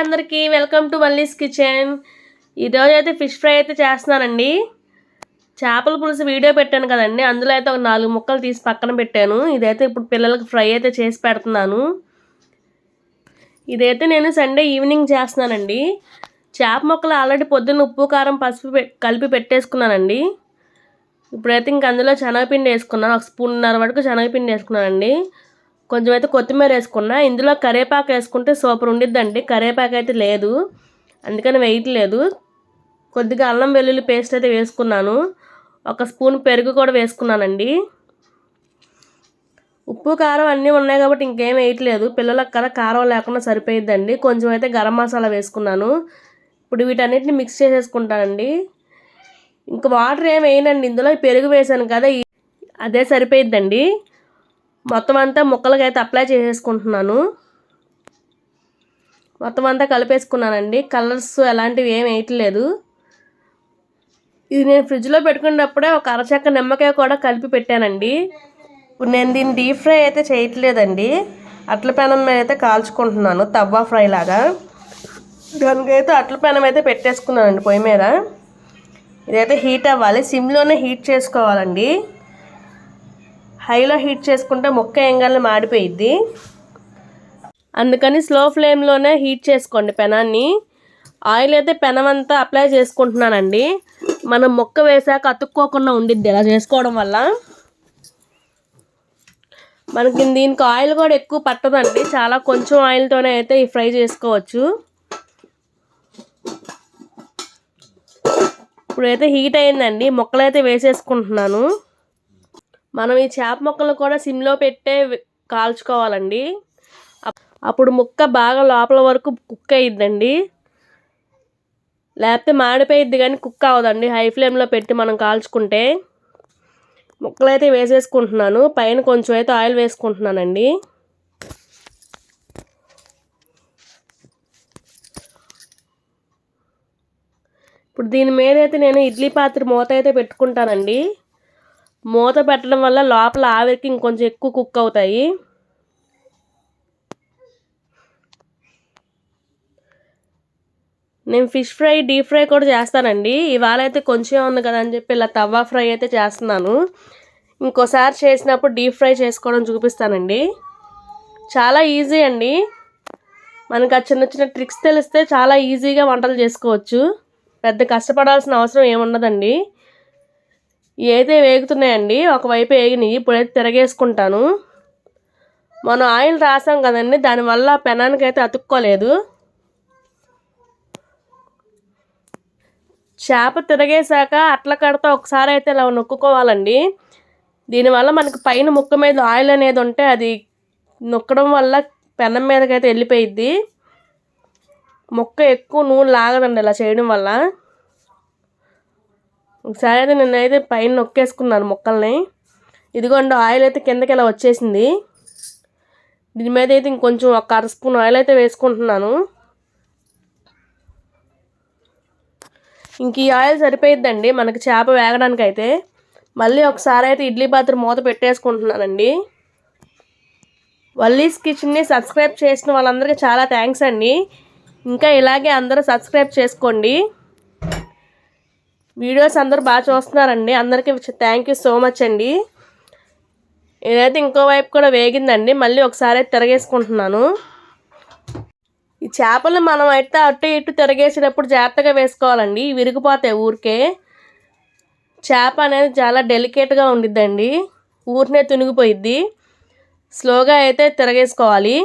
అందరికీ welcome to Malli's kitchen. ఈరోజు అయితే ఫిష్ ఫ్రై అయితే చేస్తున్నానండి. చేపల పులుసు వీడియో పెట్టాను కదండి. అందులో అయితే ఒక నాలుగు ముక్కలు తీసి పక్కన పెట్టాను. ఇదైతే ఇప్పుడు పిల్లలకి ఫ్రై అయితే చేసి పెడుతున్నాను. ఇదైతే నేను సండే ఈవినింగ్ చేస్తున్నానండి. చేప ముక్కలు ఆల్రెడీ పొద్దున్న ఉప్పు కారం పసుపు పె- కలిపి పెట్టేసుకున్నానండి. ఇప్పుడైతే ఇంక అందులో శనగపిండి వేసుకున్నాను. ఒక స్పూన్నర వరకు శనగపిండి వేసుకున్నానండి. కొంచెం అయితే కొత్తిమీర వేసుకున్నా. ఇందులో కరేపాకు వేసుకుంటే సూపర్ ఉండిద్దండి. కరేపాకు అయితే లేదు. అందుకని వేయట్లేదు కొద్దిగా అల్లం వెల్లుల్లి పేస్ట్ అయితే వేసుకున్నాను. ఒక స్పూన్ పెరుగు కూడా వేసుకున్నానండి. ఉప్పు కారం అన్నీ ఉన్నాయి కాబట్టి ఇంకేం వేయట్లేదు పిల్లలకు కదా కారం లేకుండా సరిపోయిద్దండి. కొంచెం అయితే గరం మసాలా వేసుకున్నాను. ఇప్పుడు వీటన్నిటిని మిక్స్ చేసేసుకుంటానండి. ఇంకా వాటర్ ఏం వేయనండి. ఇందులో పెరుగు వేసాను కదా అదే సరిపోయిద్దండి. మొత్తం అంతా ముక్కలకి అయితే అప్లై చేసేసుకుంటున్నాను. మొత్తం అంతా కలిపేసుకున్నానండి. కలర్స్ ఎలాంటివి ఏం వేయట్లేదు. ఇది నేను ఫ్రిడ్జ్లో పెట్టుకున్నప్పుడే ఒక అరచక్క నిమ్మకాయ కూడా కలిపి పెట్టానండి. ఇప్పుడు నేను దీన్ని డీప్ ఫ్రై అయితే చేయట్లేదండి. అట్ల పెనం మీద అయితే కాల్చుకుంటున్నాను. తవ్వా ఫ్రై లాగా. దానికైతే అట్ల పెనం అయితే పెట్టేసుకున్నానండి పొయ్యి మీద. ఇదైతే హీట్ అవ్వాలి. సిమ్లోనే హీట్ చేసుకోవాలండి. హైలో హీట్ చేసుకుంటే మొక్క ఏంగానే మాడిపోయిద్ది. అందుకని స్లో ఫ్లేమ్లోనే హీట్ చేసుకోండి పెనాన్ని. ఆయిల్ అయితే పెనం అంతా అప్లై చేసుకుంటున్నానండి. మనం మొక్క వేసాక అతుక్కోకుండా ఉండిద్ది ఇలా చేసుకోవడం వల్ల. మనకి దీనికి ఆయిల్ కూడా ఎక్కువ పట్టదండి. చాలా కొంచెం ఆయిల్తోనే అయితే ఈ ఫ్రై చేసుకోవచ్చు. ఇప్పుడైతే హీట్ అయిందండి. మొక్కలైతే వేసేసుకుంటున్నాను. మనం ఈ చేప ముక్కలు కూడా సిమ్లో పెట్టే కాల్చుకోవాలండి. అప్పుడు ముక్క బాగా లోపల వరకు కుక్ అయ్యిద్దండి లేకపోతే మాడిపోయిద్ది కానీ కుక్ అవ్వదండి. హై ఫ్లేమ్లో పెట్టి మనం కాల్చుకుంటే. ముక్కలు అయితే వేసేసుకుంటున్నాను. పైన కొంచెం అయితే ఆయిల్ వేసుకుంటున్నానండి. ఇప్పుడు దీని మీద అయితే నేను ఇడ్లీ పాత్ర మూత అయితే పెట్టుకుంటానండి. మూత పెట్టడం వల్ల లోపల ఆవిరికి ఇంకొంచెం ఎక్కువ కుక్ అవుతాయి. నేను ఫిష్ ఫ్రై డీప్ ఫ్రై కూడా చేస్తానండి. ఇవాళ అయితే కొంచెం ఉంది కదా అని చెప్పి ఇలా తవ్వా ఫ్రై అయితే చేస్తున్నాను. ఇంకోసారి చేసినప్పుడు డీప్ ఫ్రై చేసుకోవడం చూపిస్తానండి. చాలా ఈజీ అండి. మనకు ఆ చిన్న చిన్న ట్రిక్స్ తెలిస్తే చాలా ఈజీగా వంటలు చేసుకోవచ్చు. పెద్ద కష్టపడాల్సిన అవసరం ఏముండదండి. ఏదైతే వేగుతున్నాయండి ఒకవైపు వేగినాయి ఇప్పుడైతే తిరగేసుకుంటాను. మనం ఆయిల్ రాసాం కదండి దానివల్ల పెనానికి అయితే అతుక్కోలేదు. చేప తిరగేశాక అట్ల కడతా ఒకసారి అయితే ఇలా నొక్కుకోవాలండి. దీనివల్ల మనకి పైన ముక్క మీద ఆయిల్ అనేది ఉంటే అది నొక్కడం వల్ల పెనం మీదకైతే వెళ్ళిపోయిద్ది. ముక్క ఎక్కువ నూనె లాగదండి ఇలా చేయడం వల్ల. ఒకసారి అయితే నేనైతే పైన నొక్కేసుకున్నాను ముక్కల్ని. ఇదిగోండి ఆయిల్ అయితే కిందకి ఇలా వచ్చేసింది. దీని మీద అయితే ఇంకొంచెం ఒక అర స్పూన్ ఆయిల్ అయితే వేసుకుంటున్నాను. ఇంక ఈ ఆయిల్ సరిపోయిద్దండి మనకి చేప వేగడానికి అయితే మళ్ళీ ఒకసారి అయితే ఇడ్లీ పాత్ర మూత పెట్టేసుకుంటున్నానండి. వల్లీస్ కిచెన్ని సబ్స్క్రైబ్ చేసిన వాళ్ళందరికీ చాలా థ్యాంక్స్ అండి. ఇంకా ఇలాగే అందరూ సబ్స్క్రైబ్ చేసుకోండి. వీడియోస్ అందరూ బాగా చూస్తున్నారండి. అందరికీ థ్యాంక్ యూ సో మచ్ అండి. ఇదైతే ఇంకో వైపు కూడా వేగిందండి. మళ్ళీ ఒకసారి అయితే తిరగేసుకుంటున్నాను. ఈ చేపలు మనం అయితే అటు ఇటు తిరగేసేటప్పుడు జాగ్రత్తగా వేసుకోవాలండి. విరిగిపోతాయి ఊరికే. చేప అనేది చాలా డెలికేట్గా ఉండిద్దండి. ఊరినే తునిగిపోయిద్ది. స్లోగా అయితే తిరగేసుకోవాలి.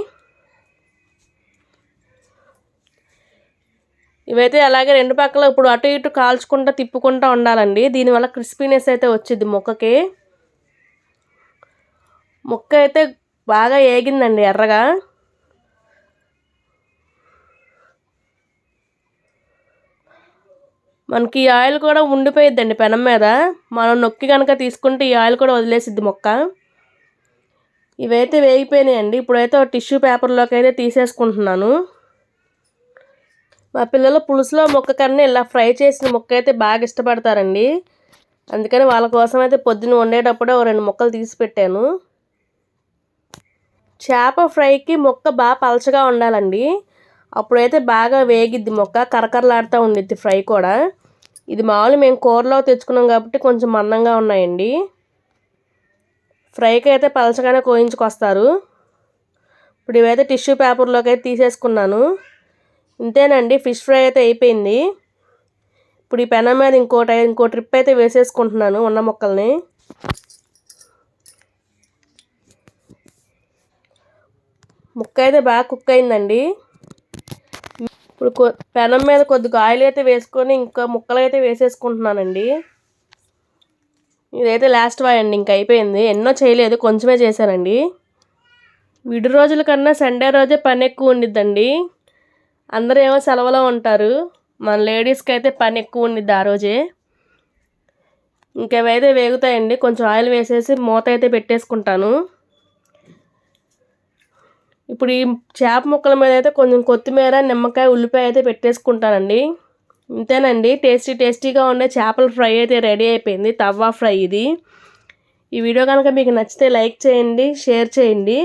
ఇవైతే అలాగే రెండు పక్కల ఇప్పుడు అటు ఇటు కాల్చుకుంటూ తిప్పుకుంటూ ఉండాలండి. దీనివల్ల క్రిస్పీనెస్ అయితే వచ్చింది మొక్కకి. ముక్క అయితే బాగా ఏగిందండి ఎర్రగా. మనకి ఈ ఆయిల్ కూడా ఉండిపోయిద్దండి పెనం మీద. మనం నొక్కి కనుక తీసుకుంటే ఈ ఆయిల్ కూడా వదిలేసిద్ది మొక్క. ఇవైతే వేగిపోయినాయండి. ఇప్పుడైతే ఒక టిష్యూ పేపర్లోకి అయితే తీసేసుకుంటున్నాను. మా పిల్లలు పులుసులో మొక్క కన్నా ఇలా ఫ్రై చేసిన మొక్క అయితే బాగా ఇష్టపడతారండి. అందుకని వాళ్ళ కోసం అయితే పొద్దున్న వండేటప్పుడే ఓ రెండు ముక్కలు తీసి పెట్టాను. చేప ఫ్రైకి ముక్క బాగా పలచగా ఉండాలండి. అప్పుడైతే బాగా వేగిద్ది మొక్క కరకరలాడుతూ ఉండిద్ది ఫ్రై కూడా. ఇది మామూలు మేము కూరలో తెచ్చుకున్నాం కాబట్టి కొంచెం మందంగా ఉన్నాయండి. ఫ్రైకి అయితే పలచగానే కోయించుకొస్తారు. ఇప్పుడు ఇవైతే టిష్యూ పేపర్లోకి అయితే తీసేసుకున్నాను. ఇంతేనండి ఫిష్ ఫ్రై అయితే అయిపోయింది. ఇప్పుడు ఈ పెనం మీద ఇంకోటి ఇంకో ట్రిప్ అయితే వేసేసుకుంటున్నాను ఉన్న ముక్కల్ని. ముక్క అయితే బాగా కుక్ అయిందండి. ఇప్పుడు పెనం మీద కొద్దిగా ఆయిల్ అయితే వేసుకొని ఇంకా ముక్కలు అయితే వేసేసుకుంటున్నానండి. ఇదైతే లాస్ట్ వాయ్ అండి ఇంక అయిపోయింది. ఎన్నో చేయలేదు కొంచెమే చేశానండి. విడి రోజుల కన్నా సండే రోజే పని ఎక్కువ ఉండిద్దండి. అందరూ ఏమో సెలవులో ఉంటారు. మన లేడీస్కి అయితే పని ఎక్కువ ఉండిద్ది ఆ రోజే. ఇంకేవైతే వేగుతాయండి కొంచెం ఆయిల్ వేసేసి మూత అయితే పెట్టేసుకుంటాను. ఇప్పుడు ఈ చేప ముక్కల మీద అయితే కొంచెం కొత్తిమీర నిమ్మకాయ ఉల్లిపాయ అయితే పెట్టేసుకుంటానండి. ఇంతేనండి టేస్టీ టేస్టీగా ఉండే చేపల ఫ్రై అయితే రెడీ అయిపోయింది తవ్వా ఫ్రై ఇది. ఈ వీడియో కనుక మీకు నచ్చితే లైక్ చేయండి షేర్ చేయండి.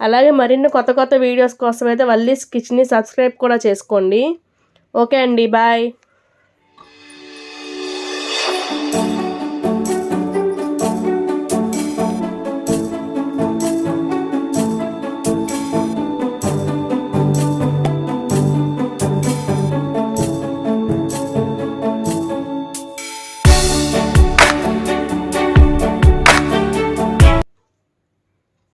అలాగే మరిన్ని కొత్త కొత్త వీడియోస్ కోసం అయితే వల్లీస్ కిచెన్ని సబ్స్క్రైబ్ కూడా చేసుకోండి. ఓకే అండి బాయ్.